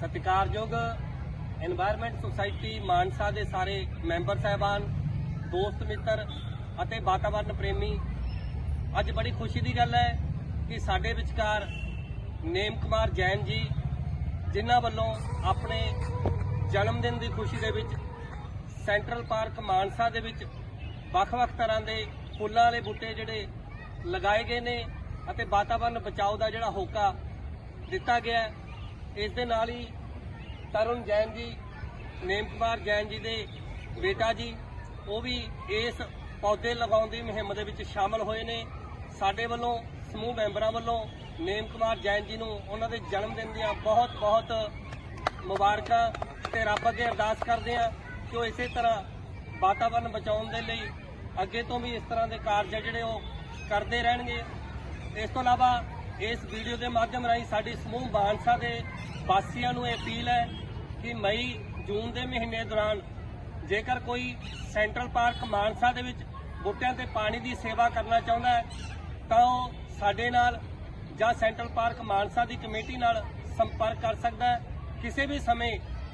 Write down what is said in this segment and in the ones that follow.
ਸਤਿਕਾਰਯੋਗ environment society Mansa ਦੇ ਸਾਰੇ ਮੈਂਬਰ ਸਹਿਬਾਨ, ਦੋਸਤ ਮਿੱਤਰ ਅਤੇ ਵਾਤਾਵਰਣ ਪ੍ਰੇਮੀ। ਅੱਜ ਬੜੀ ਖੁਸ਼ੀ ਦੀ ਗੱਲ ਹੈ ਕਿ ਸਾਡੇ ਵਿਚਕਾਰ ਨੇਮ ਕੁਮਾਰ ਜੈਨ ਜੀ, ਜਿਨ੍ਹਾਂ ਵੱਲੋਂ ਆਪਣੇ ਜਨਮ ਦਿਨ ਦੀ ਖੁਸ਼ੀ ਦੇ ਵਿੱਚ ਸੈਂਟਰਲ ਪਾਰਕ ਮਾਨਸਾ ਦੇ ਵਿੱਚ ਵੱਖ-ਵੱਖ ਤਰ੍ਹਾਂ ਦੇ ਫੁੱਲਾਂ ਵਾਲੇ ਬੂਟੇ ਜਿਹੜੇ ਲਗਾਏ ਗਏ ਨੇ ਅਤੇ ਵਾਤਾਵਰਣ ਬਚਾਓ ਦਾ ਜਿਹੜਾ ਹੋਕਾ ਦਿੱਤਾ ਗਿਆ ਇਸ ਦੇ ਨਾਲ ਹੀ ਤਰੁਣ ਜੈਨ ਜੀ, ਨੇਮ ਕੁਮਾਰ ਜੈਨ ਜੀ ਦੇ ਬੇਟਾ ਜੀ, ਉਹ ਵੀ ਇਸ ਪੌਦੇ ਲਗਾਉਣ ਦੀ ਮੁਹਿੰਮ ਦੇ ਵਿੱਚ ਸ਼ਾਮਲ ਹੋਏ ਨੇ। ਸਾਡੇ ਵੱਲੋਂ, ਸਮੂਹ ਮੈਂਬਰਾਂ ਵੱਲੋਂ ਨੇਮ ਕੁਮਾਰ ਜੈਨ ਜੀ ਨੂੰ ਉਹਨਾਂ ਦੇ ਜਨਮ ਦਿਨ ਦੀਆਂ ਬਹੁਤ ਬਹੁਤ ਮੁਬਾਰਕਾਂ ਤੇ ਰੱਬ ਅੱਗੇ ਅਰਦਾਸ ਕਰਦੇ ਹਾਂ ਕਿ ਉਹ ਇਸੇ ਤਰ੍ਹਾਂ ਵਾਤਾਵਰਣ ਬਚਾਉਣ ਦੇ ਲਈ ਅੱਗੇ ਤੋਂ ਵੀ ਇਸ ਤਰ੍ਹਾਂ ਦੇ ਕਾਰਜ ਆ ਜਿਹੜੇ ਉਹ ਕਰਦੇ ਰਹਿਣਗੇ। ਇਸ ਤੋਂ ਇਲਾਵਾ ਇਸ ਵੀਡੀਓ ਦੇ ਮਾਧਿਅਮ ਰਾਹੀਂ ਸਾਡੀ ਸਮੂਹ ਬਾਂਸਾ ਦੇ ਵਾਸੀਆਂ ਨੂੰ ਇਹ ਅਪੀਲ ਹੈ ਕਿ ਮਈ, ਜੂਨ ਦੇ ਮਹੀਨੇ ਦੌਰਾਨ ਜੇਕਰ ਕੋਈ ਸੈਂਟਰਲ ਪਾਰਕ ਮਾਨਸਾ ਦੇ ਵਿੱਚ ਬੂਟਿਆਂ ਤੇ ਪਾਣੀ ਦੀ ਸੇਵਾ ਕਰਨਾ ਚਾਹੁੰਦਾ ਹੈ, ਤਾਂ ਉਹ ਸਾਡੇ ਨਾਲ ਜਾਂ ਸੈਂਟਰਲ ਪਾਰਕ ਮਾਨਸਾ ਦੀ ਕਮੇਟੀ ਨਾਲ ਸੰਪਰਕ ਕਰ ਸਕਦਾ ਹੈ। ਕਿਸੇ ਵੀ ਸਮੇਂ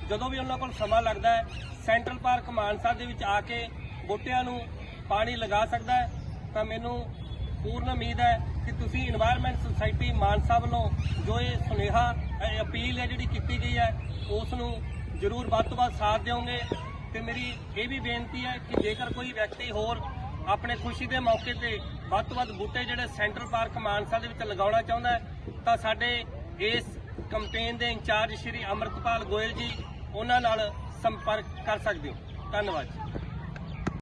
ਜਦੋਂ ਵੀ ਉਹਨਾਂ ਕੋਲ ਸਮਾਂ ਲੱਗਦਾ ਹੈ, ਸੈਂਟਰਲ ਪਾਰਕ ਮਾਨਸਾ ਦੇ ਵਿੱਚ ਆ ਕੇ ਬੂਟਿਆਂ ਨੂੰ ਪਾਣੀ ਲਗਾ ਸਕਦਾ ਹੈ, ਤਾਂ ਮੈਨੂੰ ਪੂਰਨ ਉਮੀਦ ਹੈ ਕਿ ਤੁਸੀਂ এনवायरमेंट ਸੁਸਾਇਟੀ ਮਾਨਸਾ ਵੱਲੋਂ ਜੋ ਇਹ ਸੁਨੇਹਾ ਅਪੀਲ ਹੈ ਜਿਹੜੀ ਕੀਤੀ ਗਈ ਹੈ ਉਸ ਨੂੰ ਜ਼ਰੂਰ ਵੱਧ ਤੋਂ ਵੱਧ ਸਾਥ ਦਿਓਗੇ। ਤੇ ਮੇਰੀ ਇਹ ਵੀ ਬੇਨਤੀ ਹੈ ਕਿ ਜੇਕਰ ਕੋਈ ਵਿਅਕਤੀ ਹੋਰ ਆਪਣੇ ਖੁਸ਼ੀ ਦੇ ਮੌਕੇ ਤੇ ਵੱਧ ਤੋਂ ਵੱਧ ਬੂਟੇ ਜਿਹੜੇ ਸੈਂਟਰਲ ਪਾਰਕ ਮਾਨਸਾ ਦੇ ਵਿੱਚ ਲਗਾਉਣਾ ਚਾਹੁੰਦਾ ਹੈ, ਤਾਂ ਸਾਡੇ ਇਸ ਕੰਪੇਨ ਦੇ ਇੰਚਾਰਜ ਸ਼੍ਰੀ ਅਮਰਤਪਾਲ ਗੋਇਲ ਜੀ ਉਹਨਾਂ ਨਾਲ ਸੰਪਰਕ ਕਰ ਸਕਦੇ ਹੋ। ਧੰਨਵਾਦ